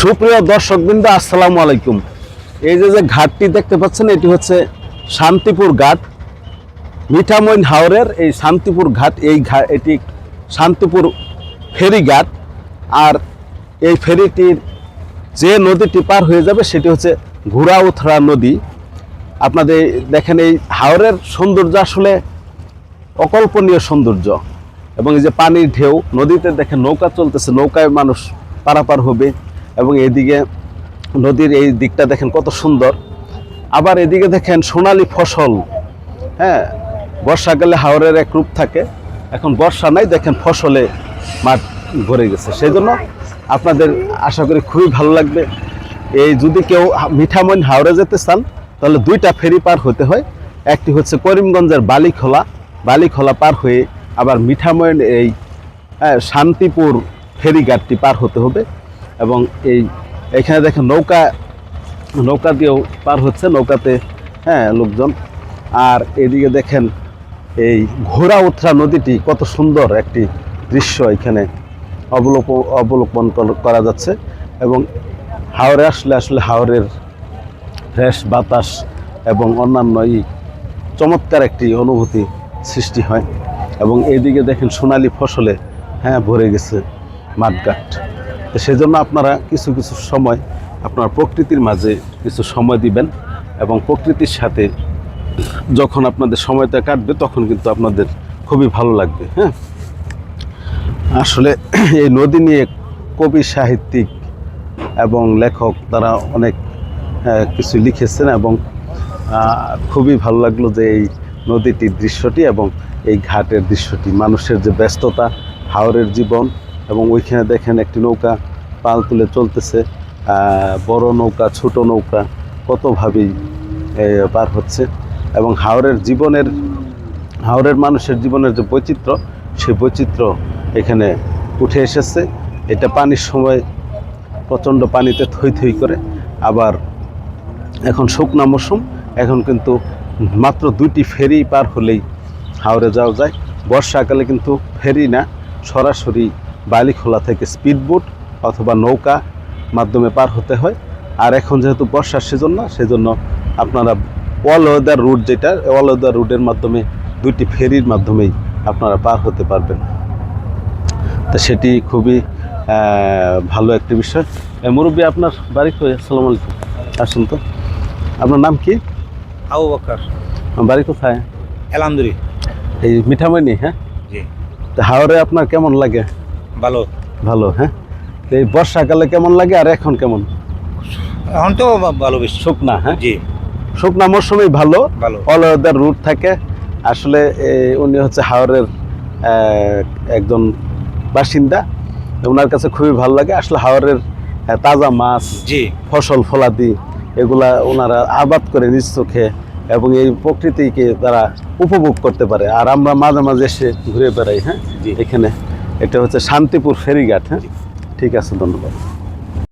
সুপ্রিয় দর্শক দর্শকবৃন্দ, আসসালামু আলাইকুম। এই যে যে ঘাটটি দেখতে পাচ্ছেন, এটি হচ্ছে শান্তিপুর ঘাট। মিঠামইন হাওরের এই শান্তিপুর ঘাট, এই ঘা এটি শান্তিপুর ফেরি ঘাট। আর এই ফেরিটির যে নদীটি পার হয়ে যাবে, সেটি হচ্ছে ঘোড়াউথরা নদী। আপনাদের দেখেন, এই হাওরের সৌন্দর্য আসলে অকল্পনীয় সৌন্দর্য। এবং এই যে পানির ঢেউ, নদীতে দেখেন নৌকা চলতেছে, নৌকায় মানুষ পারাপার হবে। এবং এদিকে নদীর এই দিকটা দেখেন কত সুন্দর। আবার এদিকে দেখেন সোনালি ফসল হ্যাঁ? বর্ষাকালে হাওরের এক রূপ থাকে। এখন বর্ষা নাই দেখেন ফসলে মাঠ ভরে গেছে। সেই জন্য আপনাদের আশা করি খুবই ভালো লাগবে। এই যদি কেউ মিঠামইন হাওড়ে যেতে চান তাহলে দুইটা ফেরি পার হতে হয়। একটি হচ্ছে করিমগঞ্জের বালিখোলা। বালিখোলা পার হয়ে আবার মিঠামইন এই হ্যাঁ, শান্তিপুর ফেরিঘাটটি পার হতে হবে। এবং এই, এখানে দেখেন নৌকা নৌকা দিয়েও পার হচ্ছে, নৌকাতে হ্যাঁ লোকজন। আর এদিকে দেখেন এই ঘোড়া উত্রা নদীটি কত সুন্দর একটি দৃশ্য এখানে অবলোক অবলোকন করা যাচ্ছে এবং হাওড়ে আসলে আসলে হাওড়ের ফ্রেশ বাতাস এবং অন্যান্য এই চমৎকার একটি অনুভূতি সৃষ্টি হয়। এবং এইদিকে দেখেন সোনালি ফসলে হ্যাঁ ভরে গেছে মাঠঘাট। তো সেজন্য আপনারা কিছু কিছু সময় আপনার প্রকৃতির মাঝে কিছু সময় দিবেন এবং প্রকৃতির সাথে যখন আপনাদের সময়টা কাটবে তখন কিন্তু আপনাদের খুবই ভালো লাগবে হ্যাঁ? আসলে এই নদী নিয়ে কবি, সাহিত্যিক এবং লেখক তারা অনেক কিছু লিখেছেন এবং খুবই ভালো লাগল যে এই নদীটির দৃশ্যটি এবং এই ঘাটের দৃশ্যটি। মানুষের যে ব্যস্ততা, হাওরের জীবন এবং ওইখানে দেখেন একটি নৌকা পাল তুলে চলতেছে। বড় নৌকা, ছোট নৌকা, কতভাবেই পার হচ্ছে। এবং হাওরের জীবনের, হাওরের মানুষের জীবনের যে বৈচিত্র্য সেই বৈচিত্র্য এখানে উঠে এসেছে। এটা পানির সময় প্রচণ্ড পানিতে থই থই করে। আবার এখন শুকনা মৌসুম, এখন কিন্তু মাত্র দুইটি ফেরি পার হলেই হাওড়ে যাওয়া যায়। বর্ষাকালে কিন্তু ফেরি না, সরাসরি বালিখোলা থেকে স্পিডবোট অথবা নৌকা মাধ্যমে পার হতে হয়। আর এখন যেহেতু বর্ষার সিজন না সেজন্য আপনারা অল ওয়েদার রুট যেটা অল ওয়েদার রুটের মাধ্যমে দুইটি ফেরির মাধ্যমেই আপনারা পার হতে পারবেন। তা সেটি খুবই ভালো একটি বিষয়। মুরব্বী আপনার বাড়ি কই? আসসালামু আলাইকুম। আসুন তো। আপনার নাম কি? আবু বকর। বাড়ি কোথায়? এলান্দুরি। এই মিঠামণি হ্যাঁ? জি। তা হাওড়ে আপনার কেমন লাগে? ভালো। ভালো হ্যাঁ? এই বর্ষাকালে কেমন লাগে আর এখন কেমন? এখন তো ভালো বেশি। শুকনা হ্যাঁ? জি। শুকনা মৌসুমেই ভালো। ভালো। অল ওয়েদার রুট থাকে। আসলে উনি হচ্ছে হাওড়ের একজন বাসিন্দা। ওনার কাছে খুবই ভালো লাগে। আসলে হাওড়ের তাজা মাছ জি। ফসল ফলাদি এগুলা ওনারা আবাদ করে নিজ চোখে এবং এই প্রকৃতিকে তারা উপভোগ করতে পারে। আর আমরা মাঝে মাঝে এসে ঘুরে বেড়াই হ্যাঁ? এখানে। এটা হচ্ছে শান্তিপুর ফেরিঘাট হ্যাঁ? ঠিক আছে ধন্যবাদ।